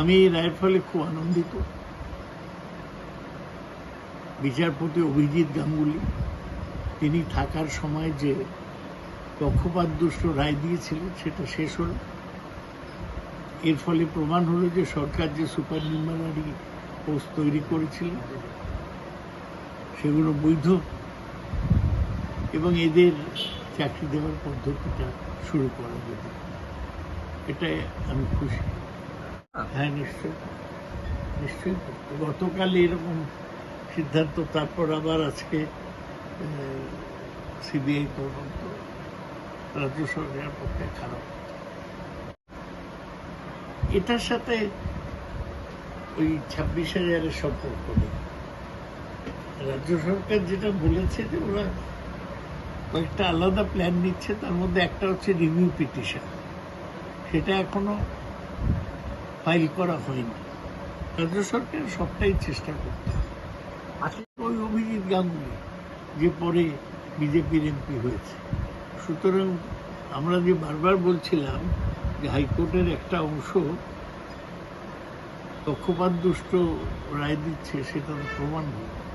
আমি এই রায়ের ফলে খুব আনন্দিত। বিচারপতি অভিজিৎ গাঙ্গুলি, তিনি থাকার সময় যে পক্ষপাত দুষ্ট রায় দিয়েছিলেন, সেটা শেষ হল। এর ফলে প্রমাণ হলো যে সরকার যে সুপার নির্মাণারি পোস্ট তৈরি করেছিল, সেগুলো বৈধ এবং এদের চাকরি দেওয়ার পদ্ধতিটা শুরু করা যাবে এটাই আমি খুশি। হ্যাঁ নিশ্চয়ই। নিশ্চয়ই। গতকাল এরকম সিদ্ধান্ত, তারপর আবার আজকে সিবিআই তদন্ত রাজ্য সরকারের পক্ষে খারাপ। এটার সাথে ওই ছাব্বিশ হাজারের সম্পর্ক রাজ্য সরকার যেটা বলেছে যে ওরা কয়েকটা আলাদা প্ল্যান নিচ্ছে, তার মধ্যে একটা হচ্ছে রিভিউ পিটিশন সেটা এখনও ফাইল করা হয়নি। রাজ্য সরকার সবটাই চেষ্টা করতে। আসলে ওই অভিজিৎ গাঙ্গুলি যে পরে বিজেপির এমপি হয়েছে। সুতরাং আমরা যে বারবার বলছিলাম যে হাইকোর্টের একটা অংশ পক্ষপাত দুষ্ট রায় দিচ্ছে সেটা তো প্রমাণ হলো।